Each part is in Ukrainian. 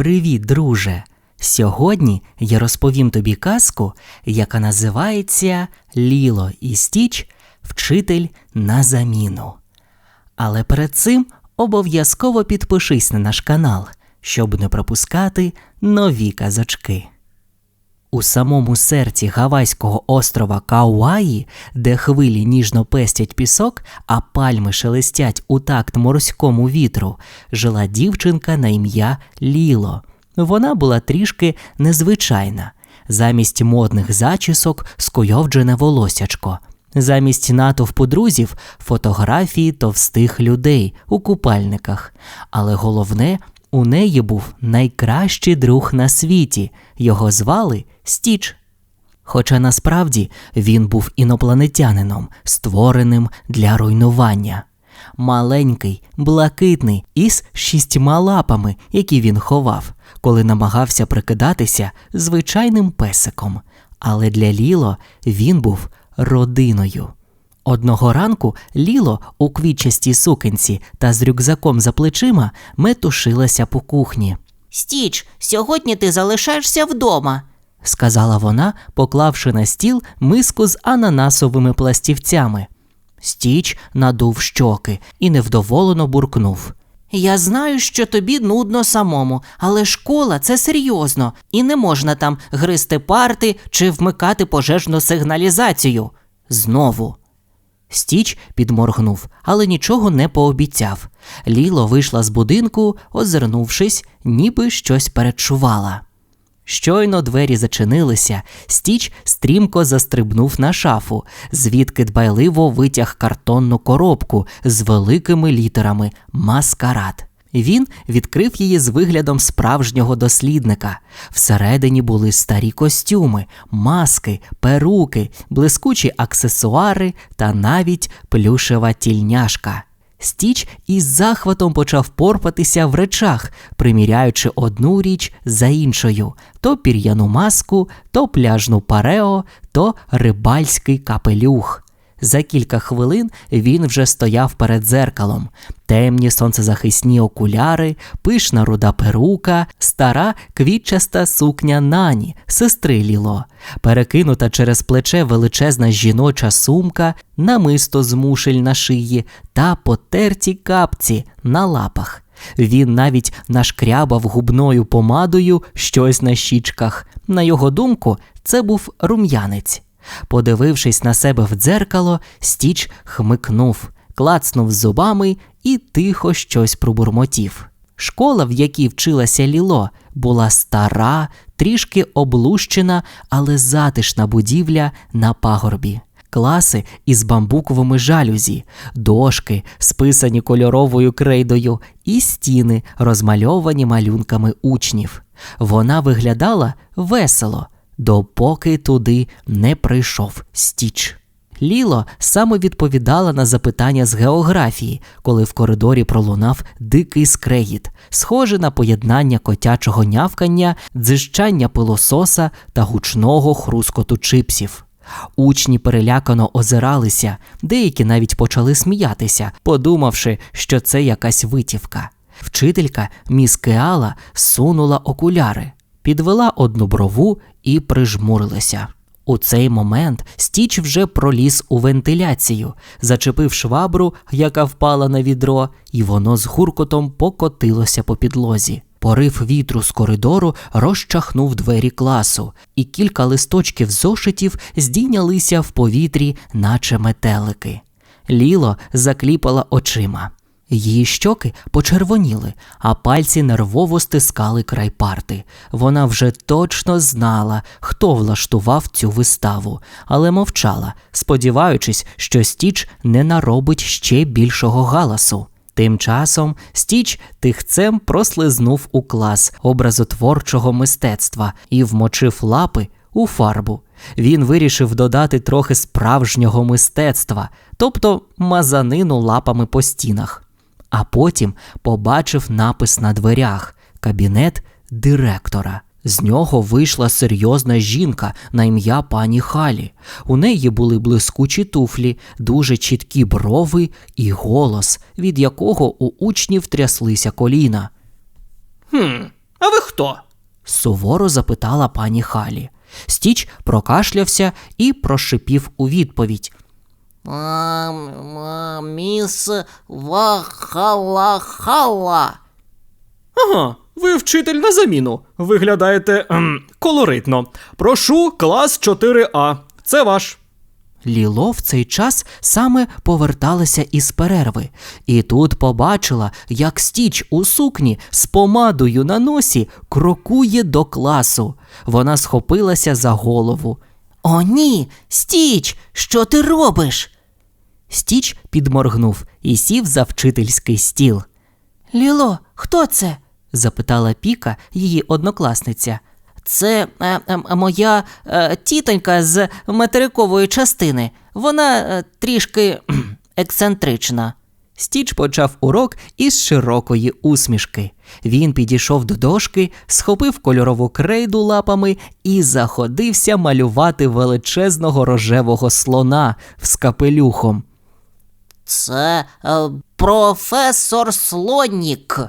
Привіт, друже! Сьогодні я розповім тобі казку, яка називається Ліло і Стіч Вчитель на заміну. Але перед цим обов'язково підпишись на наш канал, щоб не пропускати нові казочки. У самому серці гавайського острова Кауаї, де хвилі ніжно пестять пісок, а пальми шелестять у такт морському вітру, жила дівчинка на ім'я Ліло. Вона була трішки незвичайна. Замість модних зачісок скуйовджене волосячко. Замість натовпу друзів фотографії товстих людей у купальниках. Але головне, у неї був найкращий друг на світі. Його звали Стіч. Хоча насправді він був інопланетянином, створеним для руйнування. Маленький, блакитний, із шістьма лапами, які він ховав, коли намагався прикидатися звичайним песиком. Але для Ліло він був родиною. Одного ранку Ліло у квітчастій сукенці та з рюкзаком за плечима метушилася по кухні, Стіч, сьогодні ти залишаєшся вдома. сказала вона, поклавши на стіл миску з ананасовими пластівцями. Стіч надув щоки і невдоволено буркнув. Я знаю, що тобі нудно самому, але школа це серйозно, і не можна там гризти парти чи вмикати пожежну сигналізацію. Знову. Стіч підморгнув, але нічого не пообіцяв. Ліло вийшла з будинку, озирнувшись, ніби щось перечувала. Щойно двері зачинилися, Стіч стрімко застрибнув на шафу, звідки дбайливо витяг картонну коробку з великими літерами Маскарад. Він відкрив її з виглядом справжнього дослідника. Всередині були старі костюми, маски, перуки, блискучі аксесуари та навіть плюшева тільняшка. Стіч із захватом почав порпатися в речах, приміряючи одну річ за іншою: то пір'яну маску, то пляжну парео, то рибальський капелюх. За кілька хвилин він вже стояв перед дзеркалом. Темні сонцезахисні окуляри, пишна руда перука, стара квітчаста сукня нані, сестри Ліло, перекинута через плече величезна жіноча сумка, намисто з мушель на шиї та потерті капці на лапах. Він навіть нашкрябав губною помадою щось на щічках. На його думку, це був рум'янець. Подивившись на себе в дзеркало, Стіч хмикнув, клацнув зубами і тихо щось пробурмотів. Школа, в якій вчилася Ліло, була стара, трішки облущена, але затишна будівля на пагорбі. Класи із бамбуковими жалюзі, дошки, списані кольоровою крейдою, і стіни, розмальовані малюнками учнів. Вона виглядала весело, допоки туди не прийшов стіч. Ліло саме відповідала на запитання з географії, коли в коридорі пролунав дикий скрегіт, схоже на поєднання котячого нявкання, дзижчання пилососа та гучного хрускоту чипсів. Учні перелякано озиралися, деякі навіть почали сміятися, подумавши, що це якась витівка. Вчителька міс Кеала сунула окуляри, підвела одну брову і прижмурилася. У цей момент Стіч вже проліз у вентиляцію, зачепив швабру, яка впала на відро, і воно з гуркотом покотилося по підлозі. Порив вітру з коридору розчахнув двері класу, і кілька листочків зошитів здійнялися в повітрі, наче метелики. Ліло закліпала очима. Її щоки почервоніли, а пальці нервово стискали край парти. Вона вже точно знала, хто влаштував цю виставу, але мовчала, сподіваючись, що Стіч не наробить ще більшого галасу. Тим часом Стіч тихцем прослизнув у клас образотворчого мистецтва і вмочив лапи у фарбу. Він вирішив додати трохи справжнього мистецтва, тобто мазанину лапами по стінах. А потім побачив напис на дверях кабінет директора. З нього вийшла серйозна жінка на ім'я пані Халі. У неї були блискучі туфлі, дуже чіткі брови і голос, від якого у учнів тряслися коліна. Хм, а ви хто? суворо запитала пані Халі. Стіч прокашлявся і прошипів у відповідь. Міс Вахалахала. Ага, ви вчитель на заміну. Виглядаєте ем, колоритно. Прошу, клас 4А. Це ваш. Ліло в цей час саме поверталася із перерви, і тут побачила, як стіч у сукні з помадою на носі крокує до класу. Вона схопилася за голову. О, ні, стіч, що ти робиш? Стіч підморгнув і сів за вчительський стіл. Ліло, хто це? запитала Піка, її однокласниця. Це е, е, моя е, тітонька з материкової частини. Вона е, трішки ексцентрична. Стіч почав урок із широкої усмішки. Він підійшов до дошки, схопив кольорову крейду лапами і заходився малювати величезного рожевого слона з капелюхом. Це е, професор Слонік.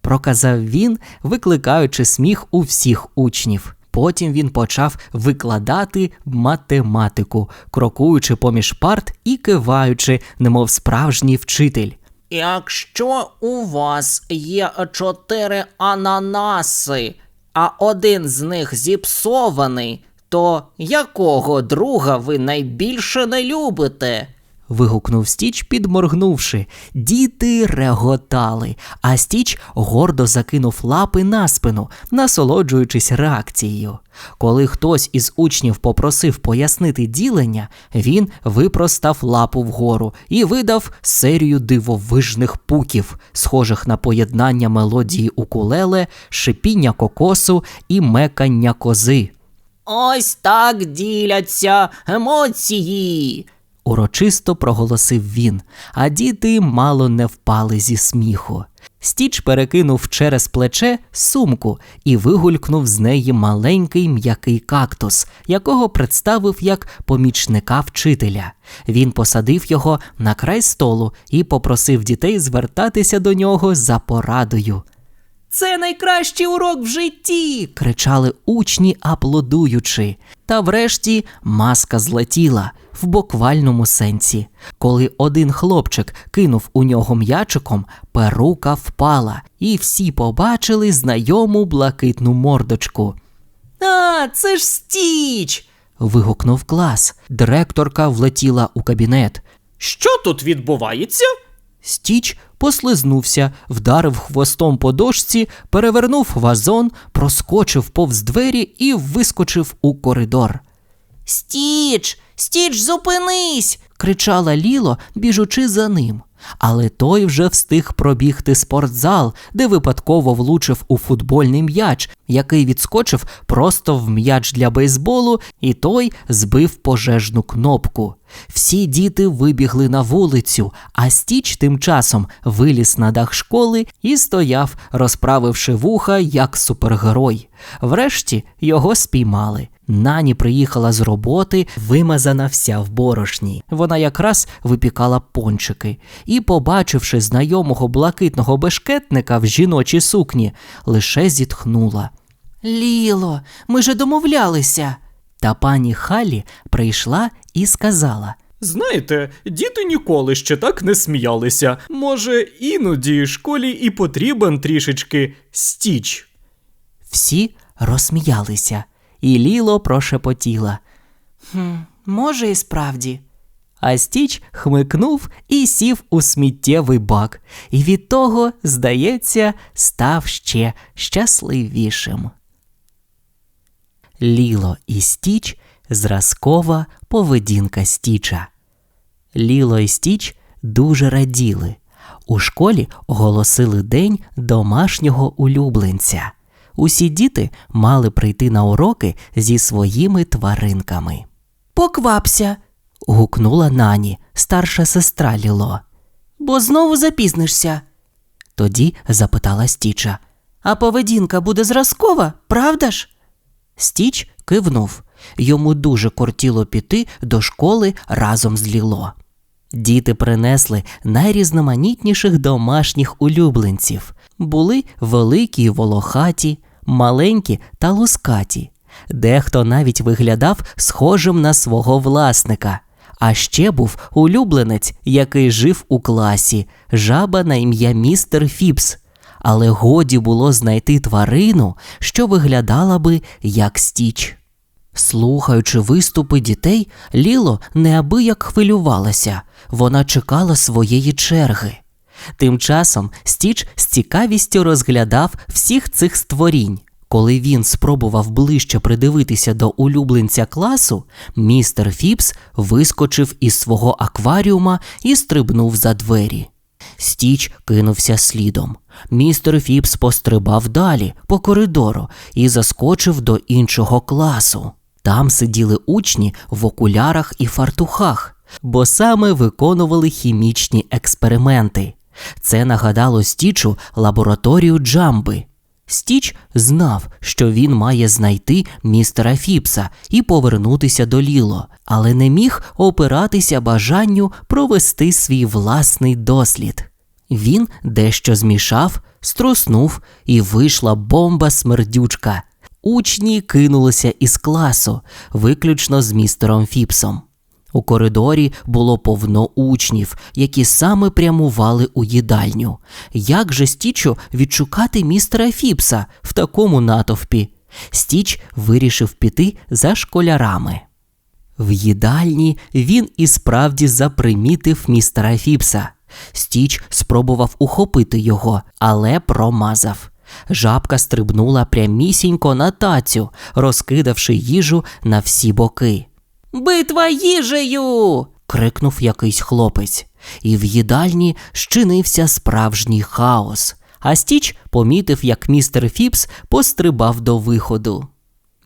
проказав він, викликаючи сміх у всіх учнів. Потім він почав викладати математику, крокуючи поміж парт і киваючи, немов справжній вчитель. Якщо у вас є чотири ананаси, а один з них зіпсований, то якого друга ви найбільше не любите? Вигукнув Стіч, підморгнувши. Діти реготали, а Стіч гордо закинув лапи на спину, насолоджуючись реакцією. Коли хтось із учнів попросив пояснити ділення, він випростав лапу вгору і видав серію дивовижних пуків, схожих на поєднання мелодії укулеле, шипіння кокосу і мекання кози. Ось так діляться емоції. Урочисто проголосив він, а діти мало не впали зі сміху. Стіч перекинув через плече сумку і вигулькнув з неї маленький м'який кактус, якого представив як помічника вчителя. Він посадив його на край столу і попросив дітей звертатися до нього за порадою. Це найкращий урок в житті. кричали учні, аплодуючи. Та врешті маска злетіла в буквальному сенсі. Коли один хлопчик кинув у нього м'ячиком, перука впала, і всі побачили знайому блакитну мордочку. А, це ж стіч. Вигукнув клас. Директорка влетіла у кабінет. Що тут відбувається? Стіч послизнувся, вдарив хвостом по дошці, перевернув вазон, проскочив повз двері і вискочив у коридор. Стіч, стіч, зупинись. кричала Ліло, біжучи за ним. Але той вже встиг пробігти спортзал, де випадково влучив у футбольний м'яч, який відскочив просто в м'яч для бейсболу, і той збив пожежну кнопку. Всі діти вибігли на вулицю, а Стіч тим часом виліз на дах школи і стояв, розправивши вуха як супергерой. Врешті його спіймали. Нані приїхала з роботи, вимазана вся в борошні. Вона якраз випікала пончики і, побачивши знайомого блакитного бешкетника в жіночій сукні, лише зітхнула. Ліло, ми же домовлялися. Та пані Халі прийшла і сказала: Знаєте, діти ніколи ще так не сміялися. Може, іноді школі і потрібен трішечки стіч. всі розсміялися, і Ліло прошепотіла. Хм, може, і справді. А Стіч хмикнув і сів у сміттєвий бак, і від того, здається, став ще щасливішим. Ліло і Стіч зразкова поведінка Стіча. Ліло і Стіч дуже раділи. У школі оголосили день домашнього улюбленця. Усі діти мали прийти на уроки зі своїми тваринками. Поквапся, гукнула Нані, старша сестра Ліло. бо знову запізнишся. Тоді запитала Стіча. А поведінка буде зразкова, правда ж? Стіч кивнув. Йому дуже кортіло піти до школи разом з Ліло. Діти принесли найрізноманітніших домашніх улюбленців. Були великі й волохаті, маленькі та лускаті. Дехто навіть виглядав схожим на свого власника. А ще був улюбленець, який жив у класі, жаба на ім'я містер Фіпс. Але годі було знайти тварину, що виглядала би як стіч. Слухаючи виступи дітей, Ліло неабияк хвилювалася, вона чекала своєї черги. Тим часом Стіч з цікавістю розглядав всіх цих створінь. Коли він спробував ближче придивитися до улюбленця класу, містер Фіпс вискочив із свого акваріума і стрибнув за двері. Стіч кинувся слідом. Містер Фіпс пострибав далі по коридору і заскочив до іншого класу. Там сиділи учні в окулярах і фартухах, бо саме виконували хімічні експерименти. Це нагадало Стічу лабораторію Джамби. Стіч знав, що він має знайти містера Фіпса і повернутися до Ліло, але не міг опиратися бажанню провести свій власний дослід. Він дещо змішав, струснув, і вийшла бомба смердючка. Учні кинулися із класу, виключно з містером Фіпсом. У коридорі було повно учнів, які саме прямували у їдальню. Як же Стічу відшукати містера Фіпса в такому натовпі? Стіч вирішив піти за школярами. В їдальні він і справді запримітив містера Фіпса. Стіч спробував ухопити його, але промазав. Жабка стрибнула прямісінько на тацю, розкидавши їжу на всі боки. Битва їжею. крикнув якийсь хлопець, і в їдальні щинився справжній хаос. А Стіч помітив, як містер Фіпс пострибав до виходу.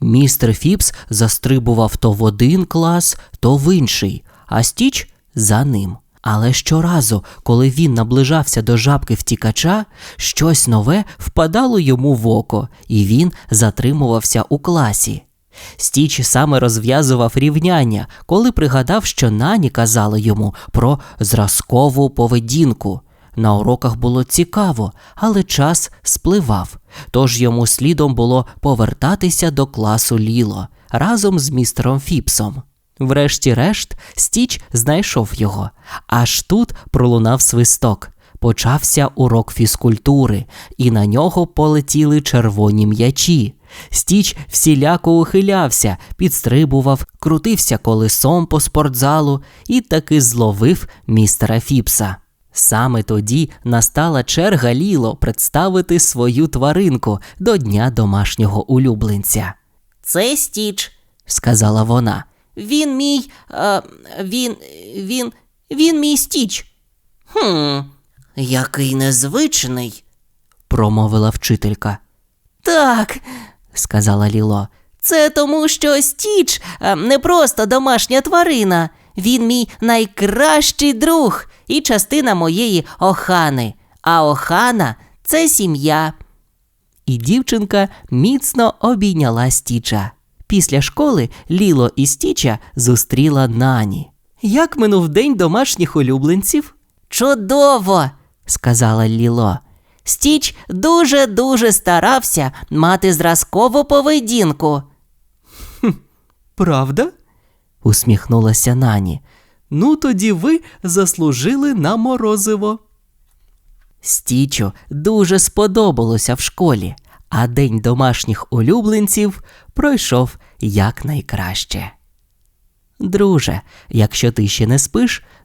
Містер Фіпс застрибував то в один клас, то в інший, а Стіч за ним. Але щоразу, коли він наближався до жабки втікача, щось нове впадало йому в око, і він затримувався у класі. Стіч саме розв'язував рівняння, коли пригадав, що нані казала йому про зразкову поведінку. На уроках було цікаво, але час спливав, тож йому слідом було повертатися до класу Ліло разом з містером Фіпсом. Врешті-решт, Стіч знайшов його. Аж тут пролунав свисток. Почався урок фізкультури, і на нього полетіли червоні м'ячі. Стіч всіляко ухилявся, підстрибував, крутився колесом по спортзалу і таки зловив містера Фіпса. Саме тоді настала черга Ліло представити свою тваринку до дня домашнього улюбленця, Це Стіч. сказала вона. Він мій. Е, він. він. він мій Стіч. Хм, який незвичний. промовила вчителька. Так, Сказала Ліло. це тому, що Стіч е, не просто домашня тварина. Він мій найкращий друг і частина моєї охани. А охана це сім'я. І дівчинка міцно обійняла Стіча. Після школи Ліло і Стіча зустріла Нані. Як минув день домашніх улюбленців? Чудово! сказала Ліло. Стіч дуже-дуже старався мати зразкову поведінку. Правда? усміхнулася Нані. Ну, тоді ви заслужили на морозиво. Стічу дуже сподобалося в школі, а день домашніх улюбленців пройшов якнайкраще. Друже, якщо ти ще не спиш,